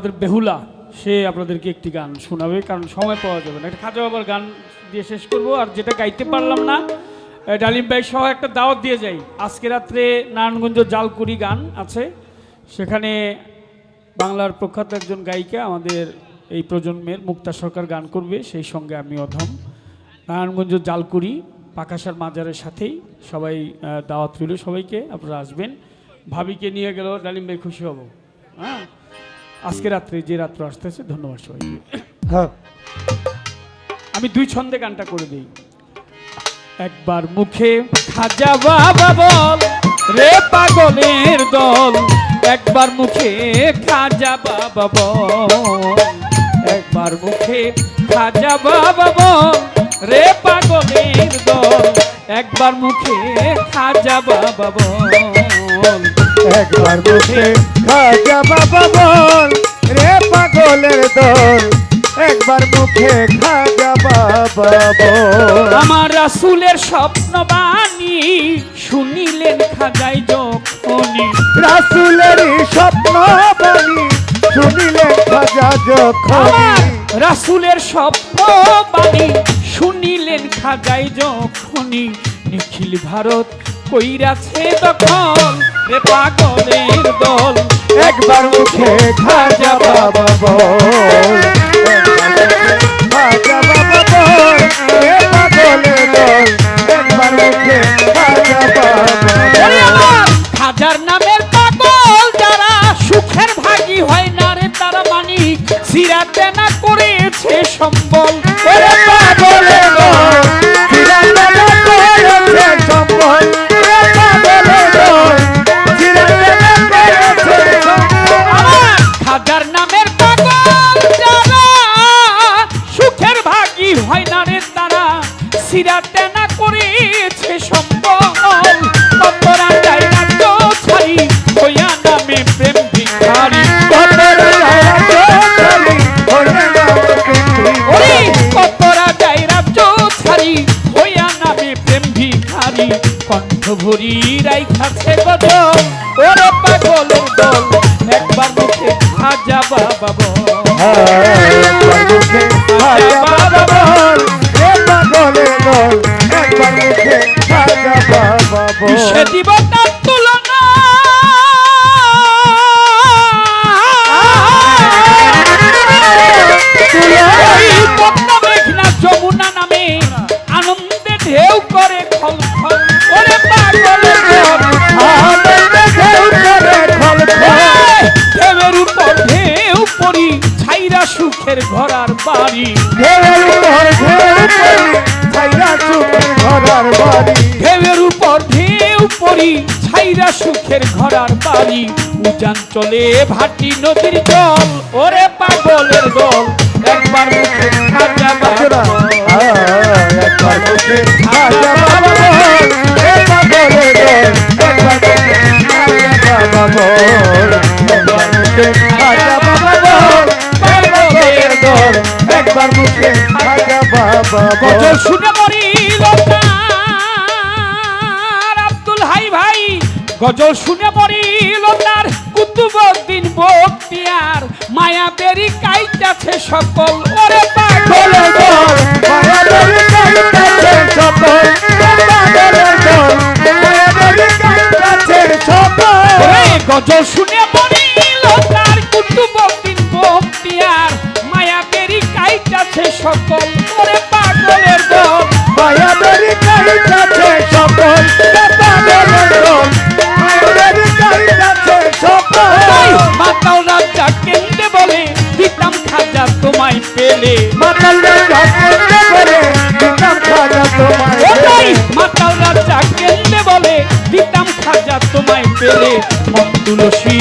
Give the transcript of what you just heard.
আমাদের বেহুলা, সে আপনাদেরকে একটি গান শোনাবে, কারণ সময় পাওয়া যাবে না। একটা খাজা বাবার গান দিয়ে শেষ করব, আর যেটা গাইতে পারলাম না ডালিম ভাই সহ একটা দাওয়াত দিয়ে যাই। আজকে রাত্রে নারায়ণগঞ্জ জালকুড়ি গান আছে, সেখানে বাংলার প্রখ্যাত একজন গায়িকা আমাদের এই প্রজন্মের মুক্তা সরকার গান করবে, সেই সঙ্গে আমি অধম। নারায়ণগঞ্জ জালকুড়ি, পাকাশার মাজারের সাথেই সবাই দাওয়াত রইল সবাইকে, আপনারা আসবেন। ভাবিকে নিয়ে গেল, ডালিম ভাই খুশি হব। হ্যাঁ? আজকে রাত্রে যে রাত্র আসতেছে ধন্যবাদ সবাইকে। হ্যাঁ। আমি দুই ছন্দে গানটা করে দিই। একবার মুখে খাজা বাবা বল রে পাগলের দল। একবার মুখে খাজা বাবা বল একবার মুখে খাজা বাবা বল রে পাগলের দল। একবার মুখে খাজা বাবা বল একবার মুখে খাজা বাবা বল রে পাগলের দল একবার মুখে খাজা বাবা বল। আমার রাসুলের স্বপ্ন বাণী শুনিলেন খাজাই যখনই। রাসুলের স্বপ্ন বাণী শুনিলে খাজা যখন রাসুলের স্বপ্ন বাণী শুনিলেন খাজাই যখনই। নিখিল ভারত কইরাছে তখন রে পাগলের দল। একবার মুখে খাজা বাবা বল। খাজা বাবা বল রে পাগলের দল। একবার মুখে খাজা বাবা ওরে বল। আমার খাজার নামের পাগল যারা সুখের ভাগী হয় না রে তারা মানিক। সিরাতে না করেছে সম্বল। সুখের ভাগী হয় না রে তারা। সিরাতে না করেছে হইয়া নামে প্রেম ভিখারি। কতরা যায় নামে প্রেম ভিখারি। কণ্ঠ ভরি রাইখাছে দল, একবার মুখে খাজা বাবা বল ঘরার বাড়ি। ঢেউয়ের উপর ঢেউ পরি ছাইরা সুখের ঘরার বাড়ি। উজান চলে ভাটি নদীর জল ওরে পাগলের দল। একবার মুখে খাজা বাজরা একবার মুখে খাজা একবার মুখে খাজা বাবা গজল শুনে মরিল তার আব্দুল হাই ভাই গজল শুনে মরিল তার কুতুবউদ্দিন বক্তিয়ার মায়া বেরি কাইতাছে সকল। ওরে সকল। মায়াবরী সকল। গজল মন তুলসী